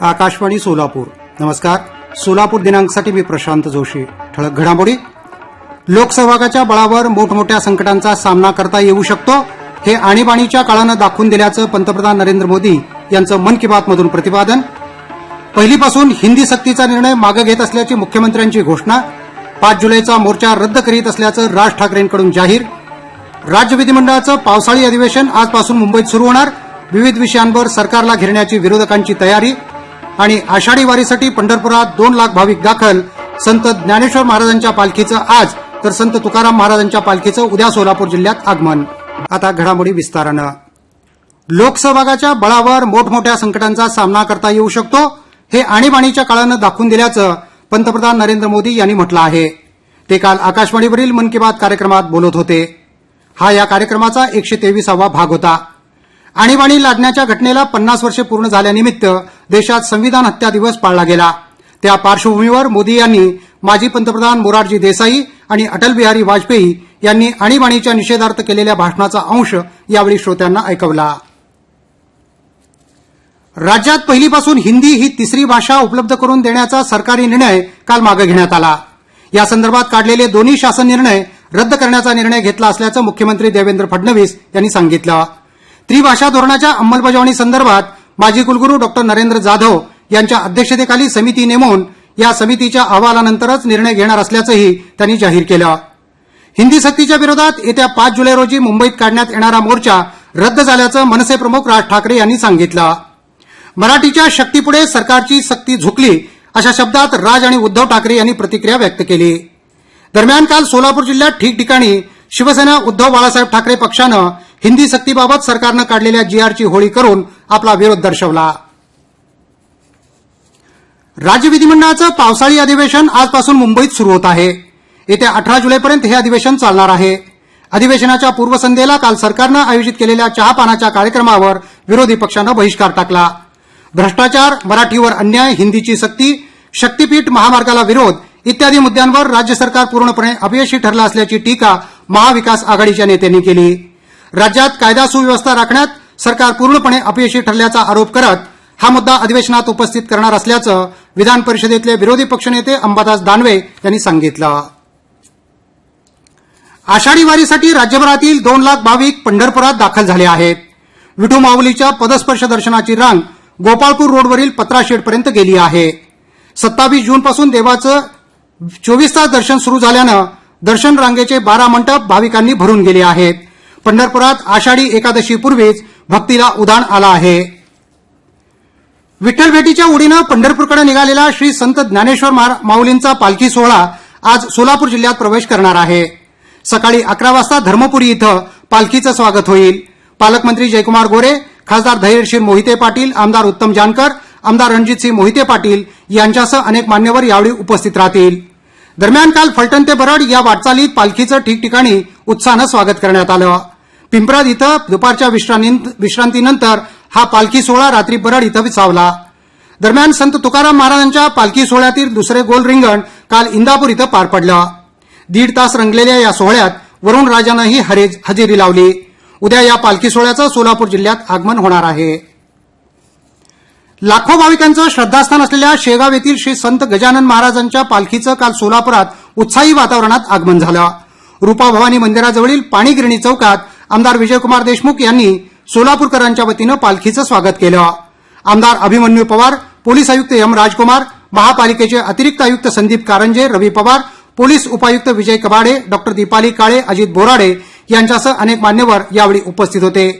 आकाशवाणी सोलापूर. नमस्कार. सोलापूर दिनांकसाठी मी प्रशांत जोशी. ठळक घडामोडी. लोकसहभागाच्या बळावर मोठमोठ्या संकटांचा सामना करता येऊ शकतो हे आणीबाणीच्या काळानं दाखवून दिल्याचं पंतप्रधान नरेंद्र मोदी यांचं मन की बात मधून प्रतिपादन. पहिलीपासून हिंदी सक्तीचा निर्णय मागे घेत असल्याची मुख्यमंत्र्यांची घोषणा. पाच जुलैचा मोर्चा रद्द करीत असल्याचं राज ठाकरेंकडून जाहीर. राज्य विधिमंडळाचं पावसाळी अधिवेशन आजपासून मुंबईत सुरू होणार. विविध विषयांवर सरकारला घेरण्याची विरोधकांची तयारी. आणि आषाढी वारीसाठी पंढरपुरात दोन लाख भाविक दाखल. संत ज्ञानेश्वर महाराजांच्या पालखीचं आज तर संत तुकाराम महाराजांच्या पालखीचं उद्या सोलापूर जिल्ह्यात आगमन. आता घडामोडी विस्तारानं. लोकसहभागाच्या बळावर मोठमोठ्या संकटांचा सामना करता येऊ शकतो हे आणीबाणीच्या काळानं दाखवून दिल्याचं पंतप्रधान नरेंद्र मोदी यांनी म्हटलं आहे. ते काल आकाशवाणीवरील मन की बात कार्यक्रमात बोलत होते. हा या कार्यक्रमाचा एकशे तेविसावा भाग होता. आणीबाणी लादण्याच्या घटनेला पन्नास वर्षे पूर्ण झाल्यानिमित्त देशात संविधान हत्या दिवस पाळला गेला. त्या पार्श्वभूमीवर मोदी यांनी माजी पंतप्रधान मोरारजी देसाई आणि अटल बिहारी वाजपेयी यांनी आणीबाणीच्या निषेधार्थ केलेल्या भाषणाचा अंश यावेळी श्रोत्यांना ऐकवला. राज्यात पहिलीपासून हिंदी ही तिसरी भाषा उपलब्ध करून देण्याचा सरकारी निर्णय काल मागे घेण्यात आला. या संदर्भात काढलेले दोन्ही शासन निर्णय रद्द करण्याचा निर्णय घेतला असल्याचं मुख्यमंत्री देवेंद्र फडणवीस यांनी सांगितलं. त्रिभाषा धोरणाच्या अंमलबजावणी संदर्भात माजी कुलगुरू डॉक्टर नरेंद्र जाधव यांच्या अध्यक्षतेखाली समिती नेमून या समितीच्या अहवालानंतरच निर्णय घेणार असल्याचंही त्यांनी जाहीर केलं. हिंदी सक्तीच्या विरोधात येत्या पाच जुलै रोजी मुंबईत काढण्यात येणारा मोर्चा रद्द झाल्याचं मनसे प्रमुख राज ठाकरे यांनी सांगितलं. मराठीच्या शक्तीपुढे सरकारची सक्ती झुकली अशा शब्दात राज आणि उद्धव ठाकरे यांनी प्रतिक्रिया व्यक्त केली. दरम्यान काल सोलापूर जिल्ह्यात ठिकठिकाणी शिवसेना उद्धव बाळासाहेब ठाकरे पक्षानं हिंदी सक्तीबाबत सरकारनं काढलेल्या जीआरची होळी करून आपला विरोध दर्शवला. राज्य विधिमंडळाचं पावसाळी अधिवेशन आजपासून मुंबईत सुरू होत आहे. येत्या अठरा जुलैपर्यंत हे अधिवेशन चालणार आहे. अधिवेशनाच्या पूर्वसंध्येला काल सरकारनं आयोजित केलेल्या चहापानाच्या कार्यक्रमावर विरोधी पक्षानं बहिष्कार टाकला. भ्रष्टाचार मराठीवर अन्याय हिंदीची सक्ती शक्तीपीठ महामार्गाला विरोध इत्यादी मुद्द्यांवर राज्य सरकार पूर्णपणे अपयशी ठरलं असल्याची टीका महाविकास आघाडीच्या नेत्यांनी केली. राज्यात कायदा सुव्यवस्था राखण्यात सरकार पूर्णपणे अपयशी ठरल्याचा आरोप करत हा मुद्दा अधिवेशनात उपस्थित करणार असल्याचं विधान परिषदेतले विरोधी पक्षनेते अंबादास दानवे यांनी सांगितलं. आषाढी वारीसाठी राज्यभरातील दोन लाख भाविक पंढरपुरात दाखल झाले आहेत. विठू माऊलीच्या पदस्पर्श दर्शनाची रांग गोपाळपूर रोडवरील पत्राशेडपर्यंत गेली आहे. सत्तावीस जूनपासून देवाचं चोवीस तास दर्शन सुरू झाल्यानं दर्शन रांगेचे बारा मंडप भाविकांनी भरून गेले आहेत. पंढरपुरात आषाढी एकादशीपूर्वीच भक्तीला उधाण आला आहे. विठ्ठल भेटीच्या उडीनं पंढरपूरकडे निघालेला श्री संत ज्ञानेश्वर माऊलींचा पालखी सोहळा आज सोलापूर जिल्ह्यात प्रवेश करणार आहे. सकाळी अकरा वाजता धर्मपुरी इथं पालखीचं स्वागत होईल. पालकमंत्री जयकुमार गोरे खासदार धैर्यशील मोहिते पाटील आमदार उत्तम जानकर आमदार रणजितसिंह मोहिते पाटील यांच्यासह अनेक मान्यवर यावेळी उपस्थित राहतील. दरम्यान काल फलटण ते बरड या वाटचालीत पालखीचं ठिकठिकाणी उत्साहानं स्वागत करण्यात आलं. पिंपराद इथं दुपारच्या विश्रांती- विश्रांतीनंतर हा पालखी सोहळा रात्री बरड इथं विसावला. दरम्यान संत तुकाराम महाराजांच्या पालखी सोहळ्यातील दुसरे गोल रिंगण काल इंदापूर इथं पार पडलं. दीड तास रंगलेल्या या सोहळ्यात वरुण राजानंही हजेरी लावली. उद्या या पालखी सोहळ्याचं सोलापूर जिल्ह्यात आगमन होणार आहे. लाखो भाविकांचं श्रद्धास्थान असलेल्या शेगाव येथील श्री संत गजानन महाराजांच्या पालखीचं काल सोलापुरात उत्साही वातावरणात आगमन झालं. रूपा भवानी मंदिराजवळील पाणीगिरणी चौकात आमदार विजयकुमार देशमुख यांनी सोलापूरकरांच्या वतीनं पालखीचं स्वागत केलं. आमदार अभिमन्यू पवार पोलीस आयुक्त एम राजकुमार महापालिकेचे अतिरिक्त आयुक्त संदीप कारंजे रवी पवार पोलीस उपायुक्त विजय कबाडे डॉक्टर दीपाली काळे अजित बोराडे यांच्यासह अनेक मान्यवर यावेळी उपस्थित होते.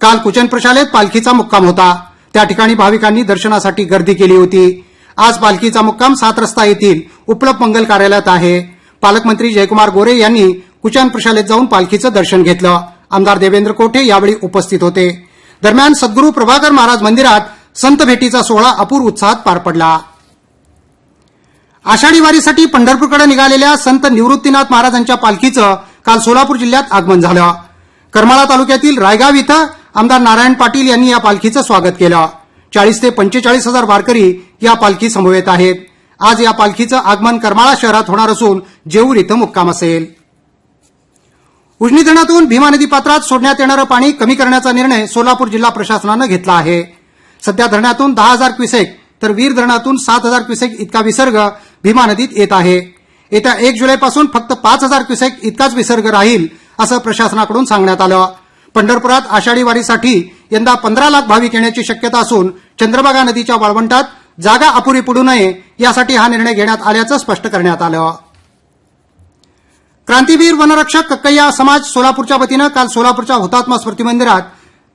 काल कुचन प्रशालेत पालखीचा मुक्काम होता. त्या ठिकाणी भाविकांनी दर्शनासाठी गर्दी केली होती. आज पालखीचा मुक्काम सात रस्ता येथील उपलब्ध मंगल कार्यालयात आहे. पालकमंत्री जयकुमार गोरे यांनी कुचान प्रशालेत जाऊन पालखीचं दर्शन घेतलं. आमदार देवेंद्र कोठे यावेळी उपस्थित होते. दरम्यान सद्गुरू प्रभाकर महाराज मंदिरात संत भेटीचा सोहळा अपूर उत्साहात पार पडला. आषाढी वारीसाठी पंढरपूरकडे निघालेल्या संत निवृत्तीनाथ महाराजांच्या पालखीचं काल सोलापूर जिल्ह्यात आगमन झालं. करमाळा तालुक्यातील रायगाव इथं आमदार नारायण पाटील यांनी या पालखीचं स्वागत केलं. चाळीस ते पंचेचाळीस हजार वारकरी या पालखी समवेत आहेत. आज या पालखीचं आगमन करमाळा शहरात होणार असून जेऊर इथं मुक्काम असेल. उजनी धरणातून भीमा नदी पात्रात सोडण्यात येणारं पाणी कमी करण्याचा निर्णय सोलापूर जिल्हा प्रशासनानं घेतला आहे. सध्या धरणातून दहा हजार क्युसेक तर वीर धरणातून सात हजार क्युसेक इतका विसर्ग भीमा नदीत येत आहे. येत्या एक जुलैपासून फक्त पाच हजार क्युसेक इतकाच विसर्ग राहील असं प्रशासनाकडून सांगण्यात आलं. पंढरपुरात आषाढी वारीसाठी यंदा पंधरा लाख भाविक येण्याची शक्यता असून चंद्रभागा नदीच्या वाळवंटात जागा अपुरी पडू नये यासाठी हा निर्णय घेण्यात आल्याचं स्पष्ट करण्यात आलं. क्रांतीवीर वनरक्षक कक्कय्या समाज सोलापूरच्या वतीनं काल सोलापूरच्या हुतात्मा स्मृती मंदिरात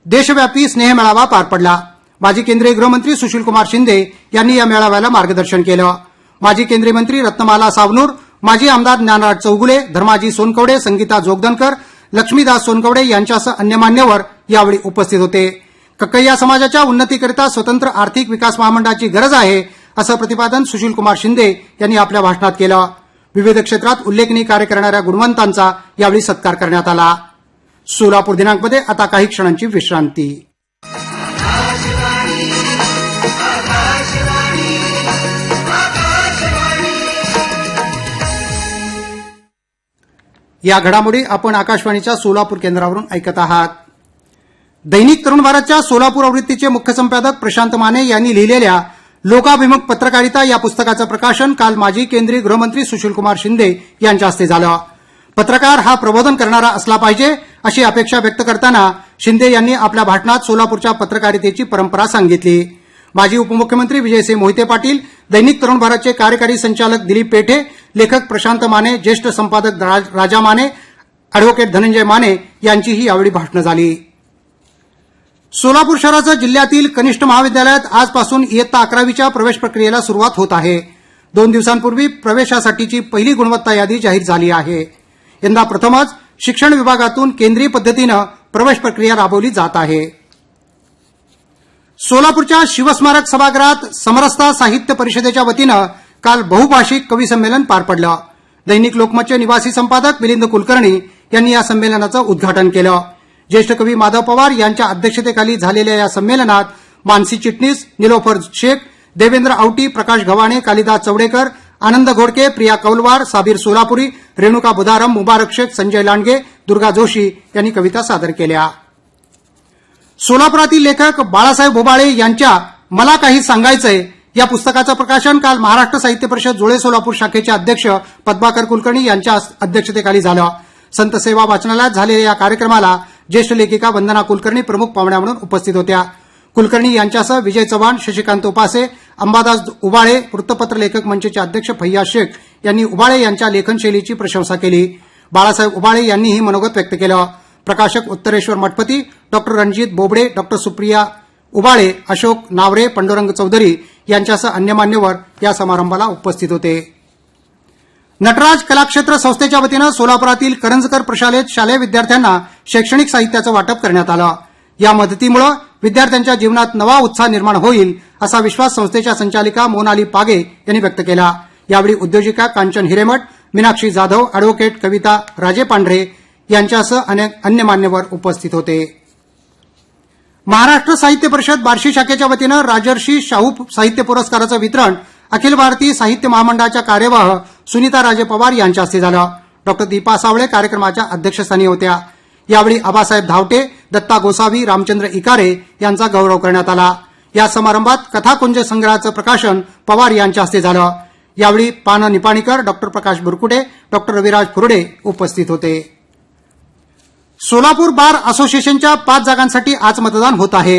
देशव्यापी स्नेह मेळावा पार पडला. माजी केंद्रीय गृहमंत्री सुशीलकुमार शिंदे यांनी या मेळाव्याला मार्गदर्शन केलं. माजी केंद्रीय मंत्री रत्नमाला सावनूर माजी आमदार ज्ञानराज चौगुले धर्माजी सोनकवडे संगीता जोगदनकर लक्ष्मीदास सोनकवडे यांच्यासह अन्य मान्यवर यावेळी उपस्थित होते. कक्कय्या समाजाच्या उन्नतीकरिता स्वतंत्र आर्थिक विकास महामंडळाची गरज आहे असं प्रतिपादन सुशीलकुमार शिंदे यांनी आपल्या भाषणात केलं. विविध क्षेत्रात उल्लेखनीय कार्य करणाऱ्या गुणवंतांचा यावेळी सत्कार करण्यात आला. सोलापूर दिनांकमध्ये आता काही क्षणांची विश्रांती. या घडामोडी आपण आकाशवाणीच्या सोलापूर केंद्रावरून ऐकत आहात. दैनिक तरुण भारतच्या सोलापूर आवृत्तीचे मुख्य संपादक प्रशांत माने यांनी लिहिलेल्या लोकाभिमुख पत्रकारिता या पुस्तकाचं प्रकाशन काल माजी केंद्रीय गृहमंत्री सुशीलकुमार शिंदे यांच्या हस्ते झालं. पत्रकार हा प्रबोधन करणारा असला पाहिजे अशी अपेक्षा व्यक्त करताना शिंदे यांनी आपल्या भाषणात सोलापूरच्या पत्रकारितेची परंपरा सांगितली. माजी उपमुख्यमंत्री विजयसिंह मोहिते पाटील दैनिक तरुण भारतचे कार्यकारी संचालक दिलीप पेठे लेखक प्रशांत माने ज्येष्ठ संपादक राजा माने अॅडव्होकेट धनंजय माने यांचीही यावेळी भाषणं झाली. सोलापूर शहराचं जिल्ह्यातील कनिष्ठ महाविद्यालयात आजपासून इयत्ता अकरावीच्या प्रवेश प्रक्रियेला सुरुवात होत आहे. दोन दिवसांपूर्वी प्रवेशासाठीची पहिली गुणवत्ता यादी जाहीर झाली आहे. यंदा प्रथमच शिक्षण विभागातून केंद्रीय पद्धतीनं प्रवेश प्रक्रिया राबवली जात आहे. सोलापूरच्या शिवस्मारक सभागृहात समरसता साहित्य परिषदेच्या वतीनं काल बहुभाषिक कवी संमेलन पार पडलं. दैनिक लोकमतचे निवासी संपादक मिलिंद कुलकर्णी यांनी या संमेलनाचं उद्घाटन केलं. ज्येष्ठ कवी माधव पवार यांच्या अध्यक्षतेखाली झालेल्या या संमेलनात मानसी चिटणीस निलोफर शेख देवेंद्र आवटी प्रकाश गव्हाणे कालिदास चवडेकर आनंद घोडके प्रिया कौलवार साबीर सोलापुरी रेणुका बुधारम मुबारक शेख संजय लांडगे दुर्गा जोशी यांनी कविता सादर केल्या. सोलापुरातील लेखक बाळासाहेब भोबाळे यांच्या मला काही सांगायचंय या पुस्तकाचं प्रकाशन काल महाराष्ट्र साहित्य परिषद जुळे सोलापूर शाखेचे अध्यक्ष पद्माकर कुलकर्णी यांच्या अध्यक्षतेखाली झालं. संत सेवा वाचनालयात झालेल्या या कार्यक्रमाला ज्येष्ठ लेखिका वंदना कुलकर्णी प्रमुख पाहुण्या म्हणून उपस्थित होत्या. कुलकर्णी यांच्यासह विजय चव्हाण शशिकांत उपासे अंबादास उबाळे वृत्तपत्र लेखक मंचचे अध्यक्ष फैया शेख यांनी उबाळे यांच्या लेखनशैलीची प्रशंसा केली. बाळासाहेब उबाळे यांनीही मनोगत व्यक्त केलं. प्रकाशक उत्तरेश्वर मठपती डॉक्टर रणजित बोबडे डॉक्टर सुप्रिया उबाळे अशोक नावरे पंडुरंग चौधरी यांच्यासह अन्य मान्यवर या समारंभाला उपस्थित होते. नटराज कलाक्षेत्र संस्थेच्या वतीनं सोलापुरातील करंजकर प्रशालेत शालेय विद्यार्थ्यांना शैक्षणिक साहित्याचं वाटप करण्यात आलं. या मदतीमुळे विद्यार्थ्यांच्या जीवनात नवा उत्साह निर्माण होईल असा विश्वास संस्थेच्या संचालिका मोनाली पागे यांनी व्यक्त केला. यावेळी उद्योजिका कांचन हिरेमठ मीनाक्षी जाधव अॅडव्होकेट कविता राजे पांढरे यांच्यासह अनेक अन्य मान्यवर उपस्थित होते. महाराष्ट्र साहित्य परिषद बार्शी शाखेच्या वतीनं राजर्षी शाहू साहित्य पुरस्काराचं वितरण अखिल भारतीय साहित्य महामंडळाच्या कार्यवाह सुनीता राजे पवार यांच्या हस्ते झालं. डॉक्टर दीपा सावळे कार्यक्रमाच्या अध्यक्षस्थानी होत्या. यावेळी आबासाहेब धावटे दत्ता गोसावी रामचंद्र इकारे यांचा गौरव करण्यात आला. या समारंभात कथाकुंज संग्रहाचं प्रकाशन पवार यांच्या हस्ते झालं. यावेळी पान निपाणीकर डॉक्टर प्रकाश बुरकुटे डॉक्टर रविराज फुरडे उपस्थित होते. सोलापूर बार असोसिएशनच्या पाच जागांसाठी आज मतदान होत आहे.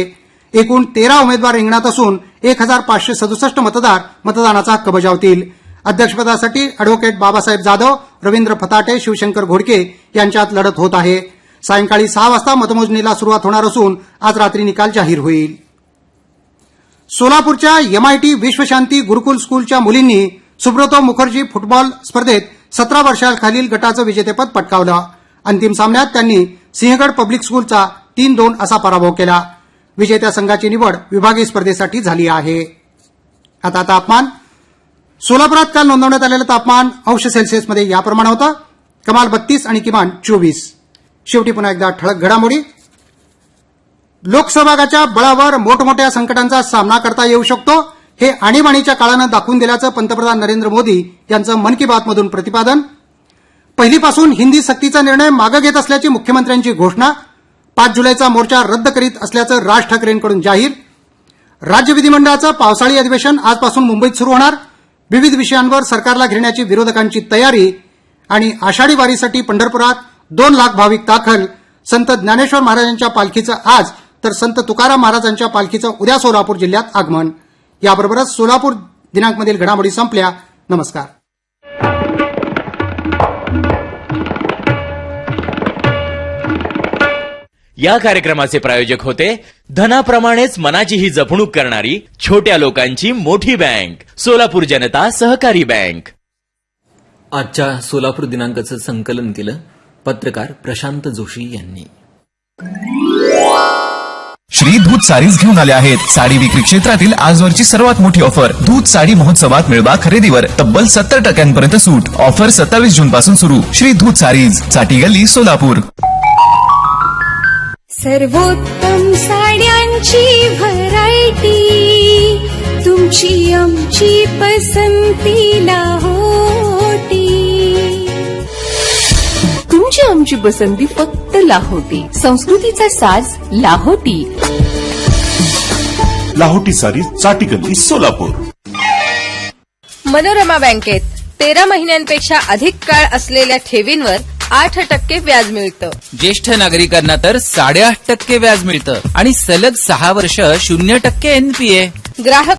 एकूण तेरा उमेदवार रिंगणात असून एक हजार पाचशे सदुसष्ट मतदार मतदानाचा हक्क बजावतील. अध्यक्षपदासाठी अॅडव्होकेट बाबासाहेब जाधव रवींद्र फताटे शिवशंकर घोडके यांच्यात लढत होत आहे. सायंकाळी सहा वाजता मतमोजणीला सुरुवात होणार असून आज रात्री निकाल जाहीर होईल. सोलापूरच्या एमआयटी विश्वशांती गुरुकुल स्कूलच्या मुलींनी सुब्रतो मुखर्जी फुटबॉल स्पर्धेत सतरा वर्षाखालील गटाचं विजेतेपद पटकावलं. अंतिम सामन्यात त्यांनी सिंहगड पब्लिक स्कूलचा तीन दोन असा पराभव केला. विजेत्या संघाची निवड विभागीय स्पर्धेसाठी झाली आहे. आता तापमान. सोलापुरात काल नोंदवण्यात आलेलं तापमान अंश सेल्सिअसमध्ये याप्रमाणे होतं. कमाल बत्तीस आणि किमान चोवीस. शेवटी पुन्हा एकदा ठळक घडामोडी. लोकसहभागाच्या बळावर मोठमोठ्या संकटांचा सामना करता येऊ शकतो हे आणीबाणीच्या काळानं दाखवून दिल्याचं पंतप्रधान नरेंद्र मोदी यांचं मन की बातमधून प्रतिपादन. पहिलीपासून हिंदी सक्तीचा निर्णय मागे घेत असल्याची मुख्यमंत्र्यांची घोषणा पाच जुलैचा मोर्चा रद्द करीत असल्याचं राज ठाकरेंकडून जाहीर. राज्य विधिमंडळाचं पावसाळी अधिवेशन आजपासून मुंबईत सुरू होणार. विविध विषयांवर सरकारला घेण्याची विरोधकांची तयारी आणि आषाढी वारीसाठी पंढरपुरात दोन लाख भाविक दाखल. संत ज्ञानेश्वर महाराजांच्या पालखीचं आज तर संत तुकाराम महाराजांच्या पालखीचं उद्या सोलापूर जिल्ह्यात आगमन. याबरोबरच सोलापूर दिनांकमधील घडामोडी संपल्या. नमस्कार. या कार्यक्रमाचे प्रायोजक होते धनाप्रमाणेच मनाचीही जपणूक करणारी छोट्या लोकांची मोठी बँक सोलापूर जनता सहकारी बँक. आजच्या सोलापूर दिनांकाचं संकलन केलं पत्रकार प्रशांत जोशी यांनी. श्री दूध साडीज घेऊन आले आहेत. साडी विक्री क्षेत्रातील आजवरची सर्वात मोठी ऑफर. दूध साडी महोत्सवात मिळवा खरेदीवर तब्बल सत्तर टक्क्यांपर्यंत सूट. ऑफर सत्तावीस जून पासून सुरू. श्री दूध साडीजसाठी गल्ली सोलापूर. सर्वोत्तम साड्यांची व्हरायटी तुमची आमची पसंतीला होती. तुमची आमची पसंती फक्त लाहोटी. संस्कृतीचा साज लाहोटी. लाहोटी सारी चाटीगल्ली सोलापूर. मनोरमा बँकेत तेरा महिन्यांपेक्षा अधिक काळ असलेल्या ठेवींवर आठ टक्के व्याज मिळतं. ज्येष्ठ नागरिकांना तर साडेआठ टक्के व्याज मिळतं. आणि सलग सहा वर्ष शून्य टक्के एनपीए ग्राहक